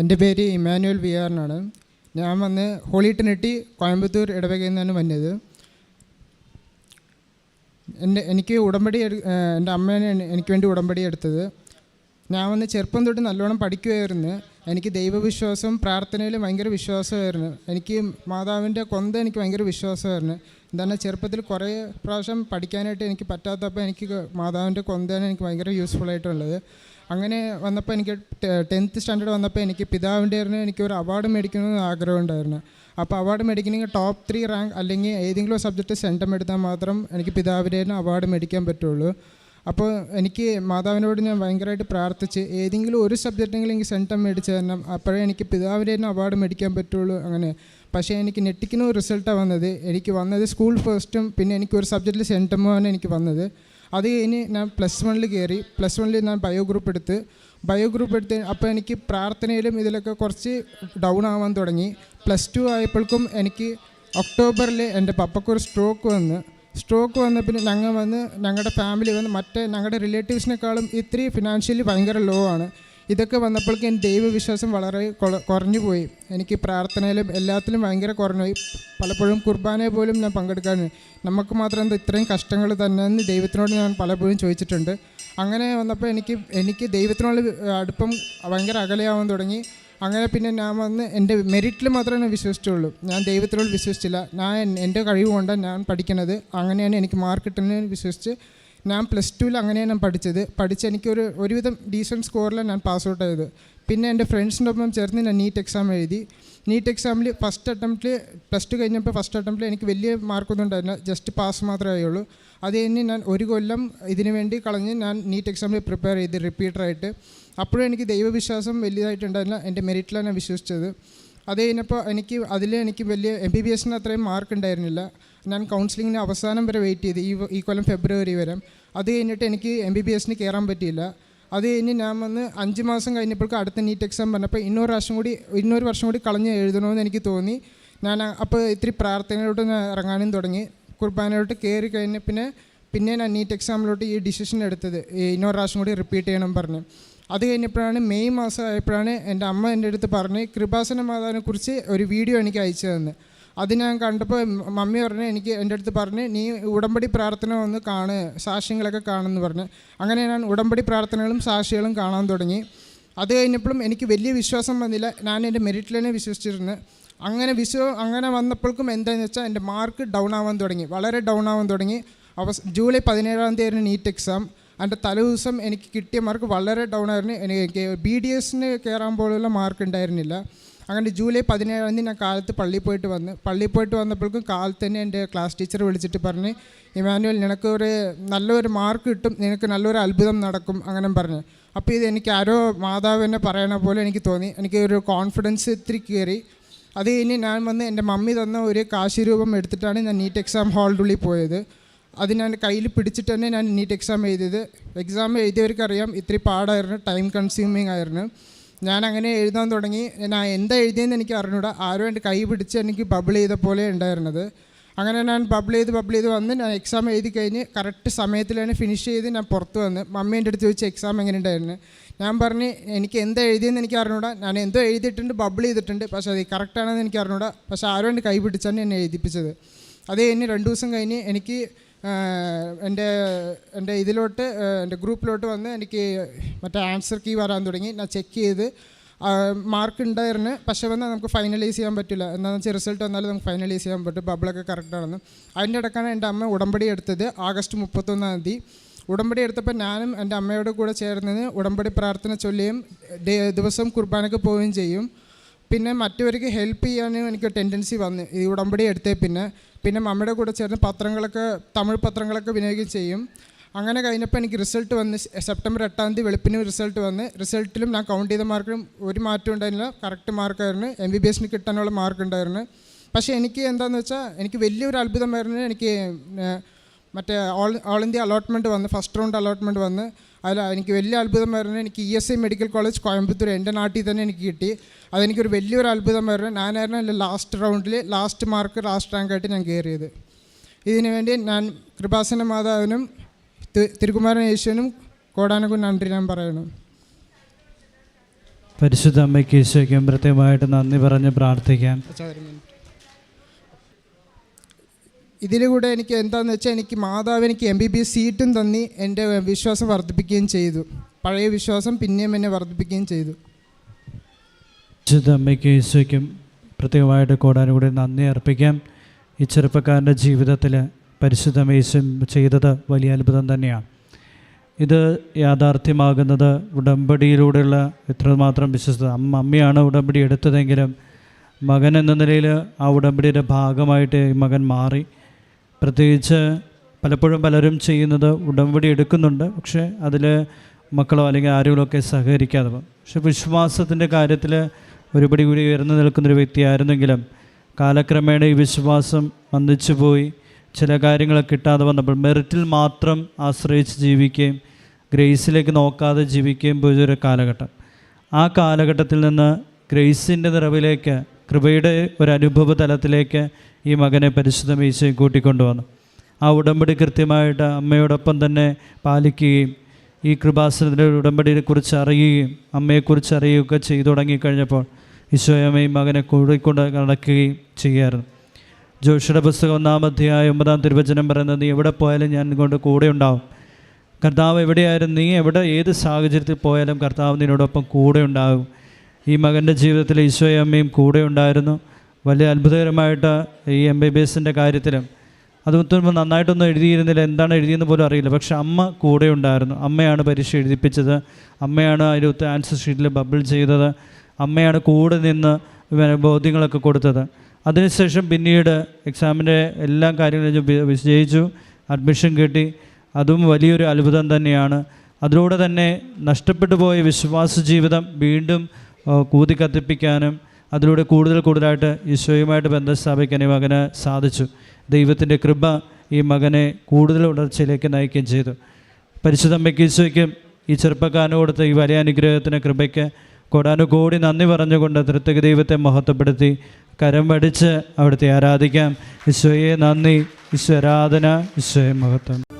എന്റെ പേര് Emmanuel V ആറിനാണ് ഞാൻ വന്ന് ഹോളി ട്രിനിറ്റി കോയമ്പത്തൂർ ഇടവകയിൽ നിന്നാണ് വന്നത്. എന്റെ എനിക്ക് ഉടമ്പടി എന്റെ അമ്മയാണ് എനിക്ക് വേണ്ടി ഉടമ്പടി എടുത്തത്. ഞാൻ വന്ന് ചെറുപ്പം തൊട്ട് നല്ലോണം പഠിക്കുമായിരുന്നു എനിക്ക് ദൈവവിശ്വാസം പ്രാർത്ഥനയിൽ ഭയങ്കര വിശ്വാസമായിരുന്നു. എനിക്ക് മാതാവിന്റെ കൊന്ത എനിക്ക് ഭയങ്കര വിശ്വാസമായിരുന്നു. എന്താണ് ചെറുപ്പത്തിൽ കുറേ പ്രാവശ്യം പഠിക്കാനായിട്ട് എനിക്ക് പറ്റാത്തപ്പോൾ എനിക്ക് മാതാവിന്റെ കൊന്തയാണ് എനിക്ക് ഭയങ്കര യൂസ്ഫുൾ ആയിട്ടുള്ളത്. അങ്ങനെ വന്നപ്പോൾ എനിക്ക് ടെൻത്ത് സ്റ്റാൻഡേർഡ് വന്നപ്പോൾ എനിക്ക് പിതാവിന്റെ എനിക്ക് ഒരു അവാർഡ് മേടിക്കണമെന്ന് ആഗ്രഹം ഉണ്ടായിരുന്നു അപ്പോൾ അവാർഡ് മേടിക്കണമെങ്കിൽ ടോപ്പ് ത്രീ റാങ്ക് അല്ലെങ്കിൽ ഏതെങ്കിലും സബ്ജക്റ്റ് സെന്റം എടുത്താൽ മാത്രം എനിക്ക് പിതാവിന്റെ അവാർഡ് മേടിക്കാൻ പറ്റുള്ളൂ. അപ്പോൾ എനിക്ക് മാതാവിനോട് ഞാൻ ഭയങ്കരമായിട്ട് പ്രാർത്ഥിച്ച് ഏതെങ്കിലും ഒരു സബ്ജക്റ്റെങ്കിലും എനിക്ക് സെന്റം മേടിച്ച് തരണം. അപ്പോഴേ എനിക്ക് പിതാവിന്റെ അവാർഡ് മേടിക്കാൻ പറ്റുള്ളൂ അങ്ങനെ. പക്ഷേ എനിക്ക് നെറ്റിക്കുന്ന റിസൾട്ടാണ് വന്നത്. എനിക്ക് വന്നത് സ്കൂൾ ഫസ്റ്റും പിന്നെ എനിക്ക് ഒരു സബ്ജക്റ്റിൽ സെന്റമാണ് എനിക്ക് വന്നത്. അത് കഴിഞ്ഞ് ഞാൻ പ്ലസ് വണ്ണിൽ കയറി പ്ലസ് വണ്ണിൽ ഞാൻ ബയോ ഗ്രൂപ്പ് എടുത്ത്. ബയോ ഗ്രൂപ്പ് എടുത്ത് അപ്പോൾ എനിക്ക് പ്രാർത്ഥനയിലും ഇതിലൊക്കെ കുറച്ച് ഡൗൺ ആവാൻ തുടങ്ങി. പ്ലസ് ടു ആയപ്പോഴേക്കും എനിക്ക് ഒക്ടോബറിൽ എന്റെ പപ്പക്കൊരു സ്ട്രോക്ക് വന്ന്. സ്ട്രോക്ക് വന്ന പിന്നെ ഞങ്ങൾ വന്ന് ഞങ്ങളുടെ ഫാമിലി വന്ന് മറ്റേ ഞങ്ങളുടെ റിലേറ്റീവ്സിനേക്കാളും ഇത്തിരി ഫിനാൻഷ്യലി ഭയങ്കര ലോ ആണ്. ഇതൊക്കെ വന്നപ്പോഴേക്കും എന്റെ ദൈവവിശ്വാസം വളരെ കുറഞ്ഞു പോയി. എനിക്ക് പ്രാർത്ഥനയിലും എല്ലാത്തിലും ഭയങ്കര കുറഞ്ഞുപോയി. പലപ്പോഴും കുർബാനയെ പോലും ഞാൻ പങ്കെടുക്കാൻ നമുക്ക് മാത്രം എന്താ ഇത്രയും കഷ്ടങ്ങൾ തന്നെ എന്ന് ദൈവത്തിനോട് ഞാൻ പലപ്പോഴും ചോദിച്ചിട്ടുണ്ട്. അങ്ങനെ വന്നപ്പോൾ എനിക്ക് എനിക്ക് ദൈവത്തിനോട് അടുപ്പം ഭയങ്കര അകലെയാവാൻ തുടങ്ങി. അങ്ങനെ പിന്നെ ഞാൻ വന്ന് എന്റെ മെറിറ്റിൽ മാത്രമേ ഞാൻ വിശ്വസിച്ചുള്ളൂ. ഞാൻ ദൈവത്തിനോട് വിശ്വസിച്ചില്ല. ഞാൻ എന്റെ കഴിവ് കൊണ്ടാണ് ഞാൻ പഠിക്കണത് അങ്ങനെയാണ് എനിക്ക് മാർക്ക് കിട്ടുന്നതിന് വിശ്വസിച്ച് ഞാൻ പ്ലസ് ടുവിൽ അങ്ങനെയാണ് ഞാൻ പഠിച്ചത്. പഠിച്ച് എനിക്കൊരു ഒരുവിധം ഡീസന്റ് സ്കോറിലാണ് ഞാൻ പാസ് ഔട്ട് ആയത്. പിന്നെ എന്റെ ഫ്രണ്ട്സിന്റെ ഒപ്പം ചേർന്ന് ഞാൻ നീറ്റ് എക്സാം എഴുതി. നീറ്റ് എക്സാമിൽ ഫസ്റ്റ് അറ്റംപ്റ്റിൽ പ്ലസ് ടു കഴിഞ്ഞപ്പോൾ ഫസ്റ്റ് അറ്റംപ്റ്റിൽ എനിക്ക് വലിയ മാർക്കൊന്നും ഉണ്ടായിരുന്നില്ല. ജസ്റ്റ് പാസ് മാത്രമേ ആയുള്ളൂ. അത് കഴിഞ്ഞ് ഞാൻ ഒരു കൊല്ലം ഇതിനു വേണ്ടി കളഞ്ഞ് ഞാൻ നീറ്റ് എക്സാമിൽ പ്രിപ്പയർ ചെയ്ത് റിപ്പീറ്ററായിട്ട് അപ്പോഴും എനിക്ക് ദൈവവിശ്വാസം വലിയതായിട്ടുണ്ടായിരുന്നില്ല എന്റെ മെറിറ്റിലാണ് ഞാൻ വിശ്വസിച്ചത്. അത് കഴിഞ്ഞപ്പോൾ എനിക്ക് അതിൽ എനിക്ക് വലിയ എം ബി ബി എസിന് അത്രയും മാർക്ക് ഉണ്ടായിരുന്നില്ല. ഞാൻ കൗൺസിലിങ്ങിന് അവസാനം വരെ വെയിറ്റ് ചെയ്ത് ഈ ഈ കൊല്ലം ഫെബ്രുവരി വരെ. അത് കഴിഞ്ഞിട്ട് എനിക്ക് എം ബി ബി എസിന് കയറാൻ പറ്റിയില്ല. അത് കഴിഞ്ഞ് ഞാൻ വന്ന് അഞ്ച് മാസം കഴിഞ്ഞപ്പോഴേക്കും അടുത്ത നീറ്റ് എക്സാം പറഞ്ഞപ്പോൾ ഇന്നൊരു വർഷം കൂടി ഇന്നൊരു വർഷം കൂടി കളഞ്ഞ് എഴുതണമെന്ന് എനിക്ക് തോന്നി. ഞാൻ അപ്പോൾ ഇത്തിരി പ്രാർത്ഥനയിലോട്ട് ഞാൻ ഇറങ്ങാനും തുടങ്ങി. കുർബാനയിലോട്ട് കയറി കഴിഞ്ഞ പിന്നെ പിന്നെ ഞാൻ നീറ്റ് എക്സാമിലോട്ട് ഈ ഡിസിഷൻ എടുത്തത്. ഇന്നൊരു പ്രാവശ്യം കൂടി റിപ്പീറ്റ് ചെയ്യണം പറഞ്ഞ്. അത് കഴിഞ്ഞപ്പോഴാണ് മെയ് മാസം ആയപ്പോഴാണ് എന്റെ അമ്മ എന്റെ അടുത്ത് പറഞ്ഞ് കൃപാസന മാതാവിനെ കുറിച്ച് ഒരു വീഡിയോ എനിക്ക് അയച്ചു തന്നു. അത് ഞാൻ കണ്ടപ്പോൾ മമ്മി പറഞ്ഞ് എനിക്ക് എന്റെ അടുത്ത് പറഞ്ഞ് നീ ഉടമ്പടി പ്രാർത്ഥന ഒന്ന് കാണ് സാക്ഷ്യങ്ങളൊക്കെ കാണുമെന്ന് പറഞ്ഞ്. അങ്ങനെ ഞാൻ ഉടമ്പടി പ്രാർത്ഥനകളും സാക്ഷികളും കാണാൻ തുടങ്ങി. അത് കഴിഞ്ഞപ്പോഴും എനിക്ക് വലിയ വിശ്വാസം വന്നില്ല. ഞാൻ എന്റെ മെറിറ്റിൽ തന്നെ വിശ്വസിച്ചിരുന്നു. അങ്ങനെ വിശ്വ അങ്ങനെ വന്നപ്പോഴേക്കും എന്താണെന്ന് വെച്ചാൽ എന്റെ മാർക്ക് ഡൗൺ ആവാൻ തുടങ്ങി. വളരെ ഡൗൺ ആവാൻ തുടങ്ങി. അവ ജൂലൈ പതിനേഴാം തീയതി ആയിരുന്നു നീറ്റ് എക്സാം. അതിന്റെ തലേദിവസം എനിക്ക് കിട്ടിയ മാർക്ക് വളരെ ഡൗൺ ആയിരുന്നു. എനിക്ക് ബി ഡി എസിന് കയറാൻ പോലുള്ള മാർക്ക് ഉണ്ടായിരുന്നില്ല. അങ്ങനെ ജൂലൈ പതിനേഴാം തീയതി ഞാൻ കാലത്ത് പള്ളിയിൽ പോയിട്ട് വന്ന് പള്ളിയിൽ പോയിട്ട് വന്നപ്പോഴേക്കും കാലത്ത് തന്നെ എന്റെ ക്ലാസ് ടീച്ചർ വിളിച്ചിട്ട് പറഞ്ഞ് ഇമാനുവൽ നിനക്ക് ഒരു നല്ലൊരു മാർക്ക് കിട്ടും നിനക്ക് നല്ലൊരു അത്ഭുതം നടക്കും അങ്ങനെ പറഞ്ഞു. അപ്പോൾ ഇത് എനിക്ക് ആരോ മാതാവ് എന്നെ പറയണ പോലെ എനിക്ക് തോന്നി. എനിക്ക് ഒരു കോൺഫിഡൻസ് ഇത്തിരി കയറി. അത് കഴിഞ്ഞ് ഞാൻ വന്ന് എന്റെ മമ്മി തന്ന ഒരു കാശി രൂപം എടുത്തിട്ടാണ് ഞാൻ നീറ്റ് എക്സാം ഹാളിനുള്ളിൽ പോയത്. അത് ഞാൻ കയ്യിൽ പിടിച്ചിട്ട് തന്നെ ഞാൻ നീറ്റ് എക്സാം എഴുതിയത്. എക്സാം എഴുതിയവർക്കറിയാം ഇത്തിരി പാടായിരുന്നു ടൈം കൺസ്യൂമിങ് ആയിരുന്നു. ഞാൻ അങ്ങനെ എഴുതാൻ തുടങ്ങി. ഞാൻ എന്താ എഴുതിയെന്ന് എനിക്ക് അറിഞ്ഞൂടാ. ആരും എന്റെ കൈ പിടിച്ച് എനിക്ക് ബബിൾ ചെയ്ത പോലെ ഉണ്ടായിരുന്നത്. അങ്ങനെ ഞാൻ ബബിൾ ചെയ്ത് ബബിൾ ചെയ്ത് വന്ന് ഞാൻ എക്സാം എഴുതി കഴിഞ്ഞ് കറക്റ്റ് സമയത്തിൽ തന്നെ ഫിനിഷ് ചെയ്ത് ഞാൻ പുറത്ത് വന്ന്. മമ്മി എന്റെ അടുത്ത് ചോദിച്ച് എക്സാം എങ്ങനെ ഉണ്ടായിരുന്നു? ഞാൻ പറഞ്ഞ് എനിക്ക് എന്താ എഴുതിയെന്ന് എനിക്ക് അറിഞ്ഞൂടാ. ഞാൻ എന്തോ എഴുതിയിട്ടുണ്ട് ബബിൾ ചെയ്തിട്ടുണ്ട്. പക്ഷേ അത് കറക്റ്റാണെന്ന് എനിക്ക് അറിഞ്ഞൂടാ. പക്ഷേ ആരും എന്റെ കൈ പിടിച്ചാണ് എന്നെ എഴുതിപ്പിച്ചത്. അത് കഴിഞ്ഞ് രണ്ട് ദിവസം കഴിഞ്ഞ് എനിക്ക് എന്റെ എന്റെ ഇതിലോട്ട് എന്റെ ഗ്രൂപ്പിലോട്ട് വന്ന് എനിക്ക് മറ്റേ ആൻസർ കീ വരാൻ തുടങ്ങി. ഞാൻ ചെക്ക് ചെയ്ത് മാർക്ക് ഉണ്ടായിരുന്നു. പക്ഷേ വന്നാൽ നമുക്ക് ഫൈനലൈസ് ചെയ്യാൻ പറ്റില്ല. എന്താണെന്ന് വെച്ചാൽ റിസൾട്ട് വന്നാലും നമുക്ക് ഫൈനലൈസ് ചെയ്യാൻ പറ്റും. ബബിളൊക്കെ കറക്റ്റാണെന്ന് അതിന്റെ ഇടക്കാണ് എന്റെ അമ്മ ഉടമ്പടി എടുത്തത് ആഗസ്റ്റ് മുപ്പത്തൊന്നാം തീയതി. ഉടമ്പടി എടുത്തപ്പോൾ ഞാനും എന്റെ അമ്മയോട് കൂടെ ചേർന്ന് ഉടമ്പടി പ്രാർത്ഥന ചൊല്ലുകയും ദിവസം കുർബാനക്ക് പോവുകയും ചെയ്യും. പിന്നെ മറ്റവർക്ക് ഹെൽപ്പ് ചെയ്യാനും എനിക്ക് ടെൻഡൻസി വന്നു ഈ ഉടമ്പടി എടുത്തേ പിന്നെ. പിന്നെ മമ്മയുടെ കൂടെ ചേർന്ന് പത്രങ്ങളൊക്കെ തമിഴ് പത്രങ്ങളൊക്കെ വിനിയോഗം ചെയ്യും. അങ്ങനെ കഴിഞ്ഞപ്പോൾ എനിക്ക് റിസൾട്ട് വന്ന് സെപ്റ്റംബർ എട്ടാം തീയതി വെളുപ്പിന് റിസൾട്ട് വന്ന് റിസൾട്ടിലും ഞാൻ കൗണ്ട് ചെയ്ത മാർക്കിലും ഒരു മാറ്റം ഉണ്ടായിരുന്നില്ല. കറക്റ്റ് മാർക്കായിരുന്നു എം ബി ബി എസിന് കിട്ടാനുള്ള മാർക്ക് ഉണ്ടായിരുന്നു. പക്ഷേ എനിക്ക് എന്താണെന്ന് വെച്ചാൽ എനിക്ക് വലിയൊരു അത്ഭുതമായിരുന്നു എനിക്ക് മറ്റേ ഓൾ ഓൾ ഇന്ത്യ അലോട്ട്മെന്റ് വന്ന് ഫസ്റ്റ് റൗണ്ട് അലോട്ട്മെന്റ് വന്ന് അതിൽ എനിക്ക് വലിയ അത്ഭുതം വരുന്നത് എനിക്ക് E S I medical college Coimbatore എന്റെ നാട്ടിൽ തന്നെ എനിക്ക് കിട്ടി. അതെനിക്കൊരു വലിയൊരു അത്ഭുതം വരുന്നത് ഞാനായിരുന്നു എന്റെ ലാസ്റ്റ് റൗണ്ടിൽ ലാസ്റ്റ് മാർക്ക് ലാസ്റ്റ് റാങ്കായിട്ട് ഞാൻ കയറിയത്. ഇതിനു വേണ്ടി ഞാൻ കൃപാസന മാതാവിനും തിരുകുമാരൻ തിരുക്കുമാരൻ യേശുവിനും കോടാനക്കും നന്ദി ഞാൻ പറയണം പരിശുദ്ധ അമ്മയ്ക്ക് ഈശോയ്ക്കും പ്രത്യേകമായിട്ട് നന്ദി പറഞ്ഞ് പ്രാർത്ഥിക്കാം. ഇതിലൂടെ എനിക്ക് എന്താണെന്ന് വെച്ചാൽ എനിക്ക് മാതാവ് എനിക്ക് എം ബി ബി എസ് സീറ്റും തന്നി എന്റെ വിശ്വാസം വർദ്ധിപ്പിക്കുകയും ചെയ്തു. പഴയ വിശ്വാസം പിന്നെയും എന്നെ വർദ്ധിപ്പിക്കുകയും ചെയ്തു. അമ്മയ്ക്ക് ഈശോയ്ക്കും പ്രത്യേകമായിട്ട് കൂടാനുകൂടി നന്ദി അർപ്പിക്കാം. ഈ ചെറുപ്പക്കാരന്റെ ജീവിതത്തിൽ പരിശുദ്ധ യേശു ചെയ്തത് വലിയ അത്ഭുതം തന്നെയാണ്. ഇത് യാഥാർത്ഥ്യമാകുന്നത് ഉടമ്പടിയിലൂടെയുള്ള ഇത്രമാത്രം വിശ്വസ്ത അമ്മ അമ്മയാണ് ഉടമ്പടി എടുത്തതെങ്കിലും മകൻ എന്ന നിലയിൽ ആ ഉടമ്പടിയുടെ ഭാഗമായിട്ട് മകൻ മാറി. പ്രത്യേകിച്ച് പലപ്പോഴും പലരും ചെയ്യുന്നത് ഉടമ്പടി എടുക്കുന്നുണ്ട്. പക്ഷേ അതിൽ മക്കളോ അല്ലെങ്കിൽ ആരെങ്കിലും ഒക്കെ സഹകരിക്കാതെ. പോകും പക്ഷെ വിശ്വാസത്തിന്റെ കാര്യത്തിൽ ഒരുപടി കൂടി ഉയർന്നു നിൽക്കുന്നൊരു വ്യക്തിയായിരുന്നെങ്കിലും കാലക്രമേണ ഈ വിശ്വാസം വന്നിച്ചു പോയി. ചില കാര്യങ്ങൾ കിട്ടാതെ വന്നപ്പോൾ മെറിറ്റിൽ മാത്രം ആശ്രയിച്ച് ജീവിക്കുകയും ഗ്രേസിലേക്ക് നോക്കാതെ ജീവിക്കുകയും പോയൊരു കാലഘട്ടം. ആ കാലഘട്ടത്തിൽ നിന്ന് ഗ്രേസിന്റെ നിറവിലേക്ക് കൃപയുടെ ഒരു അനുഭവ തലത്തിലേക്ക് ഈ മകനെ പരിശുദ്ധ മീശയും കൂട്ടിക്കൊണ്ടുവന്നു. ആ ഉടമ്പടി കൃത്യമായിട്ട് അമ്മയോടൊപ്പം തന്നെ പാലിക്കുകയും ഈ കൃപാസനത്തിന്റെ ഉടമ്പടിയെക്കുറിച്ച് അറിയുകയും അമ്മയെക്കുറിച്ച് അറിയുകയൊക്കെ ചെയ്തു തുടങ്ങിക്കഴിഞ്ഞപ്പോൾ ഈശോയമ്മയും മകനെ കൂടിക്കൊണ്ട് നടക്കുകയും ചെയ്യായിരുന്നു. ജോഷിയുടെ പുസ്തകം ഒന്നാം അധ്യായം ഒമ്പതാം തിരുവചനം പറയുന്നത് നീ എവിടെ പോയാലും ഞാൻ കൊണ്ട് കൂടെ ഉണ്ടാവും. കർത്താവ് എവിടെയായാലും നീ എവിടെ ഏത് സാഹചര്യത്തിൽ പോയാലും കർത്താവ് നിന്നോടൊപ്പം കൂടെ ഉണ്ടാകും. ഈ മകന്റെ ജീവിതത്തിൽ ഈശോയും അമ്മയും കൂടെ ഉണ്ടായിരുന്നു. വലിയ അത്ഭുതകരമായിട്ട് ഈ എം ബി ബി എസിന്റെ കാര്യത്തിലും. അതൊന്നും നന്നായിട്ടൊന്നും എഴുതിയിരുന്നില്ല. എന്താണ് എഴുതിയെന്ന് പോലും അറിയില്ല. പക്ഷെ അമ്മ കൂടെ ഉണ്ടായിരുന്നു. അമ്മയാണ് പരീക്ഷ എഴുതിപ്പിച്ചത്. അമ്മയാണ് അതിലൊത്ത് ആൻസർ ഷീറ്റിൽ ബബിൾ ചെയ്തത്. അമ്മയാണ് കൂടെ നിന്ന് ബോധ്യങ്ങളൊക്കെ കൊടുത്തത്. അതിനുശേഷം പിന്നീട് എക്സാമിന്റെ എല്ലാ കാര്യങ്ങളും വിജയിച്ചു. അഡ്മിഷൻ കിട്ടി. അതും വലിയൊരു അത്ഭുതം തന്നെയാണ്. അതിലൂടെ തന്നെ നഷ്ടപ്പെട്ടു പോയ വിശ്വാസ ജീവിതം വീണ്ടും കൂതി കത്തിപ്പിക്കാനും അതിലൂടെ കൂടുതൽ കൂടുതലായിട്ട് ഈശോയുമായിട്ട് ബന്ധം സ്ഥാപിക്കാൻ ഈ മകന് സാധിച്ചു. ദൈവത്തിന്റെ കൃപ ഈ മകനെ കൂടുതൽ ഉടർച്ചയിലേക്ക് നയിക്കുകയും ചെയ്തു. പരിശുദ്ധമ്മയ്ക്ക് ഈശോയ്ക്കും ഈ ചെറുപ്പക്കാരന് കൊടുത്ത ഈ വലിയ അനുഗ്രഹത്തിന് കൃപയ്ക്ക് കോടാനുകോടി നന്ദി പറഞ്ഞുകൊണ്ട് തൃത്തക ദൈവത്തെ മഹത്വപ്പെടുത്തി കരം വടിച്ച് അവിടുത്തെ ആരാധിക്കാം. ഈശോയെ നന്ദി ഈശ്വരാധന ഈശ്വര മഹത്വം.